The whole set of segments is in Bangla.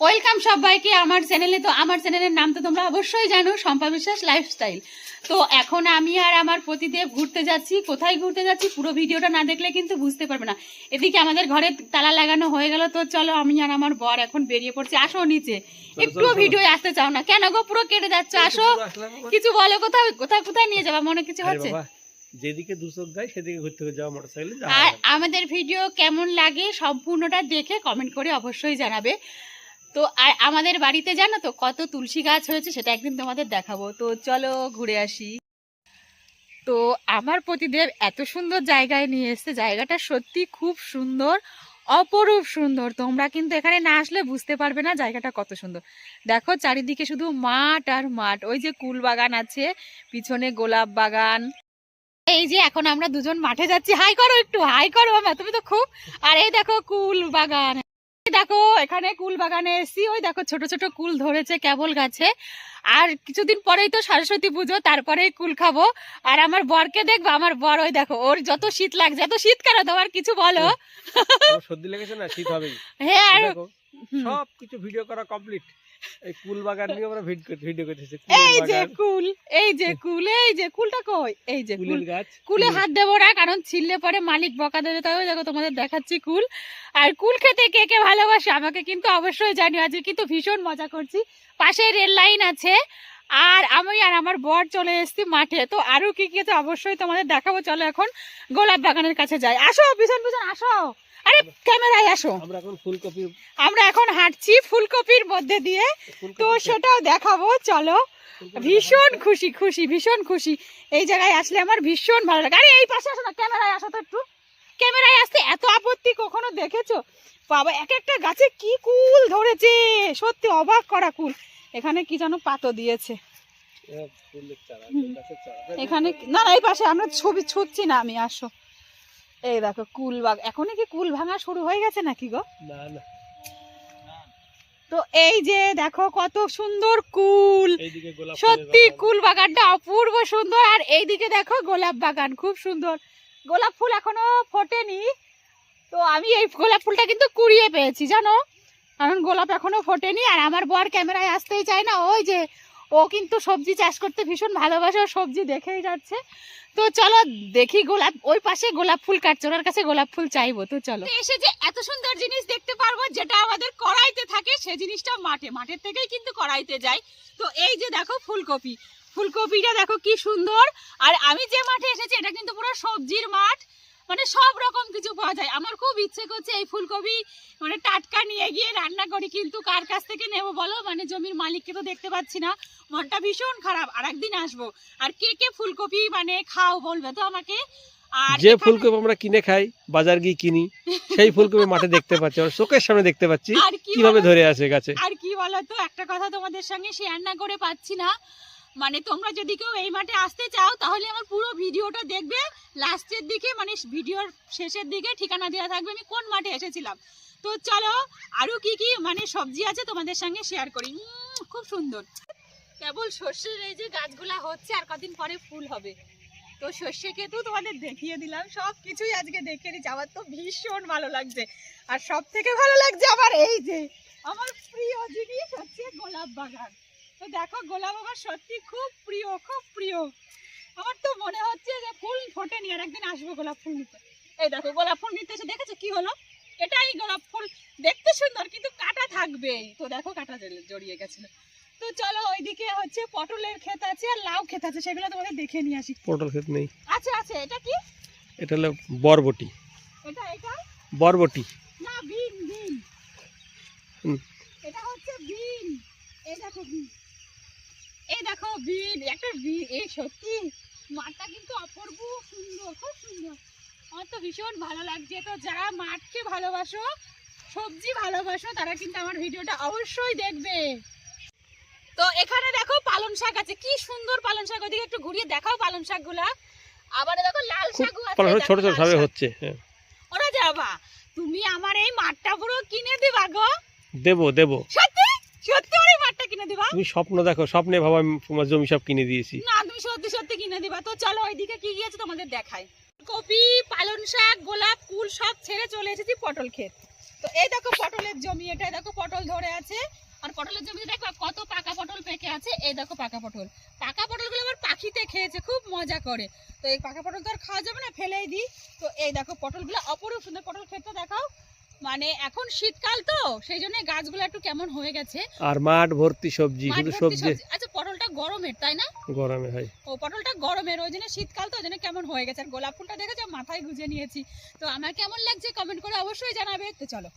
ওয়েলকাম সবাইকে আমার চ্যানেলে। তো আমার চ্যানেলের নাম তো তোমরা অবশ্যই জানো শম্পা বিশ্বাস লাইফস্টাইল তো এখন আমি আর আমার পতিদেব ঘুরতে যাচ্ছি। কোথায় ঘুরতে যাচ্ছি পুরো ভিডিওটা না দেখলে কিন্তু বুঝতে পারবে না। এদিকে আমাদের ঘরে তালা লাগানো হয়ে গেল তো চলো আমি আর আমার বর এখন বেরিয়ে পড়ছি। আসো নিচে। একটু ভিডিও আসতে চাও না। কেন গো পুরো কেটে যাচ্ছে? আসো। কিছু বলো কোথাও কোথায় কোথায় নিয়ে যাবা? মনে কিছু হচ্ছে? যেদিকে দুচোখ যায় সেদিকে ঘুরতে যাওয়া মোটরসাইকেলে আর আমাদের ভিডিও কেমন লাগে সম্পূর্ণটা দেখে কমেন্ট করে অবশ্যই জানাবে। তো আর আমাদের বাড়িতে জানো তো কত তুলসী গাছ হয়েছে সেটা একদিন তোমাদের দেখাবো। তো চলো ঘুরে আসি। তো আমার প্রতিদেব এত সুন্দর জায়গায় নিয়ে এসছে। জায়গাটা সত্যি খুব সুন্দর, অপরূপ সুন্দর। তোমরা কিন্তু এখানে না আসলে বুঝতে পারবে না জায়গাটা কত সুন্দর। দেখো চারিদিকে শুধু মাঠ আর মাঠ। ওই যে কুল বাগান আছে, পিছনে গোলাপ বাগান। এই যে এখন আমরা দুজন মাঠে যাচ্ছি। হাই করো একটু, হাই করো তুমি তো খুব আর এই দেখো কুল বাগান। দেখো এখানে কুল বাগানে এসি ওই দেখো ছোট ছোট কুল ধরেছে কেবল গাছে। আর কিছুদিন পরেই তো সরস্বতী পুজো তারপরেই কুল খাব। আর আমার বরকে দেখব? আমার বর ওই দেখো ওর যত শীত লাগছে এত শীত কেন তোমার? কিছু বলো। সর্দি লেগেছে না? শীত হবে হ্যাঁ আর সব কিছু ভিডিও করা কমপ্লিট এই কুল বাগান নিয়ে আমরা ভিডিও করতেছি এই যে কুল এই যে কুল এই যে কুলটা কই? এই যে কুল। গাছ কুলে হাত দেবো না কারণ ছিললে পরে মালিক বকা দেবে দেখো তোমাদের দেখাচ্ছি কুল। আর কুল খেতে কে কে ভালোবাসে আমাকে কিন্তু অবশ্যই জানিও আজকে কিন্তু ভীষণ মজা করছি। পাশে রেল লাইন আছে আর আমি আর আমার বর চলে এসেছি মাঠে তো আরও কি কি আছে অবশ্যই তোমাদের দেখাবো চলো এখন গোলাপ বাগানের কাছে যাই। আসো পিছন পিছন আসো। আরে ক্যামেরায় আসো। আমরা এখন ফুলকপি আমরা এখন হাঁটছি ফুলকপির মধ্যে দিয়ে। তো সেটাও দেখাবো চলো। ভীষণ খুশি খুশি ভীষণ খুশি। এই জায়গায় আসলে আমার ভীষণ ভালো লাগে। আরে এই পাশে আসো না ক্যামেরায় আসো তো একটু। ক্যামেরায় আসতে এত আপত্তি কখনো দেখেছ? বাবা এক একটা গাছে কি কুল ধরেছে? সত্যি অবাক করা কুল। এখানে কি যেন পাতো দিয়েছে। এখানে না না এই পাশে আমরা ছবি ছুটছি না আমি আসো। এই দেখো কুল বাগ এখনই কি কুল ভাঙা শুরু হয়ে গেছে নাকি গো? না না। তো এই যে দেখো কত সুন্দর কুল। সত্যি কুল বাগানটা অপূর্ব সুন্দর। আর এইদিকে দেখো গোলাপ বাগান খুব সুন্দর। গোলাপ ফুল এখনও ফোটেনি। তো আমি এই গোলাপ ফুলটা কিন্তু কুড়িয়ে পেয়েছি জানো? কারণ গোলাপ এখনও ফোটেনি। আর আমার বর ক্যামেরায় আসতেই চায় না। ওই যে ও কিন্তু সবজি চাষ করতে ভীষণ ভালোবাসে ও সবজি দেখেই যাচ্ছে। তো চলো দেখি গোলাপ, ওই পাশে গোলাপ ফুল কাটছে, ওনার কাছে গোলাপ ফুল চাইব, তো চলো। এসে যে এত সুন্দর জিনিস দেখতে পারব, যেটা আমাদের কড়াইতে থাকে, সে জিনিসটা মাঠে, মাঠের থেকেই কিন্তু কড়াইতে যায়। তো এই যে দেখো ফুলকপি, ফুলকপিটা দেখো কি সুন্দর। আর আমি যে মাঠে এসেছি, এটা কিন্তু পুরো সবজির মাঠ। মানে সব রকম কিছু পাওয়া যায়। আমার খুব ইচ্ছে করছে এই ফুলকপি মানে টাটকা নিয়ে গিয়ে রান্না করি কিন্তু কার কাছ থেকে নেব বলো? মানে জমির মালিককে তো দেখতে পাচ্ছি না। মনটা ভীষণ খারাপ। আর একদিন আসব। আর কে কে ফুলকপি মানে খাও বলবে তো আমাকে? আর যে ফুলকপি আমরা কিনে খাই বাজার গিয়ে কিনি সেই ফুলকপি মাঠে দেখতে পাচ্ছি আর চোখের সামনে দেখতে পাচ্ছি আর কি কীভাবে ধরে আছে গাছে। আর কি বলতো একটা কথা তোমাদের সঙ্গে শেয়ার না করে পাচ্ছি না। মানে তোমরা যদি কেউ এই মাঠে আসতে চাও, তাহলে আমার পুরো ভিডিওটা দেখবে। লাস্টের দিকে মানে ভিডিওর শেষের দিকে ঠিকানা দেওয়া থাকবে, আমি কোন মাঠে এসেছিলাম। তো চলো, আরও কি কি মানে সবজি আছে তোমাদের সঙ্গে শেয়ার করি। খুব সুন্দর। কেবল সর্ষের এই যে গাছগুলা হচ্ছে, আর কদিন পরে ফুল হবে। তো সর্ষে কেতু তোমাদের দেখিয়ে দিলাম। সব কিছুই আজকে দেখে নিচ্ছি আমার তো ভীষণ ভালো লাগছে। আর সব থেকে ভালো লাগছে আমার এই যে, আমার প্রিয় জিনিস হচ্ছে গোলাপ বাগান। তো দেখো গোলাপ আমার সত্যি খুব প্রিয় খুব প্রিয়। আমার তো মনে হচ্ছে যে ফুল ফোটে ফোটেনি আর একদিন আসব গোলাপ ফুল নিতে। এই দেখো গোলাপ ফুল নিতে এসে দেখেছ কি হলো? এটাই গোলাপ ফুল। দেখতে সুন্দর কিন্তু কাটা থাকবে। তো দেখো কাটা জড়িয়ে গেছিল। তো চলো ওইদিকে হচ্ছে পটলের ক্ষেত আছে আর লাউ ক্ষেত আছে সেগুলো তোমাদের দেখে নিয়ে আসি। পটল ক্ষেত নেই। আছে আছে। এটা কি? এটা হলো বরবটি। এটা এটা? বরবটি। না বিন বিন। এটা হচ্ছে বিন। এই দেখো বিন। এই দেখো বিন একটা বিন এই সত্যি? মাঠটা কিন্তু অপূর্ব সুন্দর খুব সুন্দর। আমার তো ভীষণ ভালো লাগছে। তো যারা মাঠকে ভালোবাসো সবজি ভালোবাসো তারা কিন্তু আমার ভিডিওটা অবশ্যই দেখবে। তো এখানে দেখো পালং শাক আছে। কি সুন্দর পালং শাক। ওদিকে একটু ঘুরিয়ে দেখাও পালং শাকগুলা। আবার দেখো লাল শাকও আছে ছোট ছোট ভাবে শাক। হচ্ছে হ্যাঁ। ওরা যাবা তুমি আমার এই মাঠটা পুরো কিনে দিবা গো। দেবো দেবো। সত্যি? সত্যি আমার এই মাঠটা কিনে দিবা? তুমি স্বপ্ন দেখো স্বপ্নে ভাবা আমি তোমার জমি সব কিনে দিয়েছি। না তুমি সত্যি সত্যি কিনে দিবা। তো চলো ওইদিকে কি গিয়েছে তোমাদের দেখাই। কপি পালং শাক গোলাপ কুল সব ছেড়ে চলে এসেছি পটল ক্ষেত। তো তো এই দেখো পটলের জমি এটা দেখো পটল ধরে আছে। আর পটলের জমিতে দেখো কত পাকা পটল পেকে আছে। এই দেখো পাকা পটল। পাকা পটলগুলো আবার পাখিতে খেয়েছে খুব মজা করে। তো এই পাকা পটল তো আর খাওয়া যাবে না ফেলেই দিই। তো এই দেখো পটলগুলো অপরূপ সুন্দর। পটল খেতে দেখাও। মানে এখন শীতকাল তো সেই জন্য গাছগুলো একটু কেমন হয়ে গেছে। আর মাঠ ভর্তি সবজি শুধু সবজি। আচ্ছা পটলটা গরমের তাই না? গরমে হয়। ও পটলটা গরমের ওই জন্য শীতকাল তো ওই জন্য কেমন হয়ে গেছে। আর গোলাপ ফুলটা দেখেছ? মাথায় গুজে নিয়েছি। তো আমার কেমন লাগছে? কমেন্ট করে অবশ্যই জানাবে। তো চলো।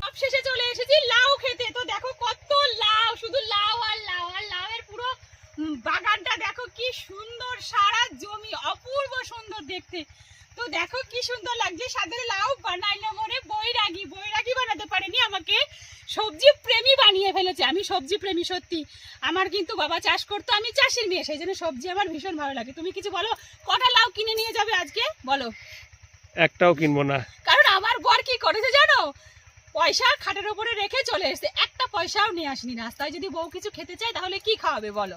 সব শেষে চলে এসেছি লাউ খেতে। তো দেখো কত লাউ শুধু লাউ আর লাউ আর লাউয়ের পুরো উম, বাগানটা দেখো কি সুন্দর সারা জমি অপূর্ব সুন্দর দেখতে তো দেখো কি সুন্দর লাগছে সাথে লাউ বানাইলো মনে বৈরাগী বৈরাগী বানাতে পারেনি আমাকে সবজি প্রেমী বানিয়ে ফেলেছে আমি সবজি প্রেমী সত্যি। আমার কিন্তু বাবা চাষ করতো আমি চাষির মেয়ে সেই জন্য সবজি আমার ভীষণ ভালো লাগে। তুমি কিছু বলো কটা লাউ কিনে নিয়ে যাবে আজকে? বলো। একটাও কিনবো না। কারণ আমার বর কি করেছে জানো? পয়সা খাটের উপরে রেখে চলে এসেছে। একটা পয়সাও নিয়ে আসেনি রাস্তায় যদি বউ কিছু খেতে চায় তাহলে কি খাওয়াবে বলো?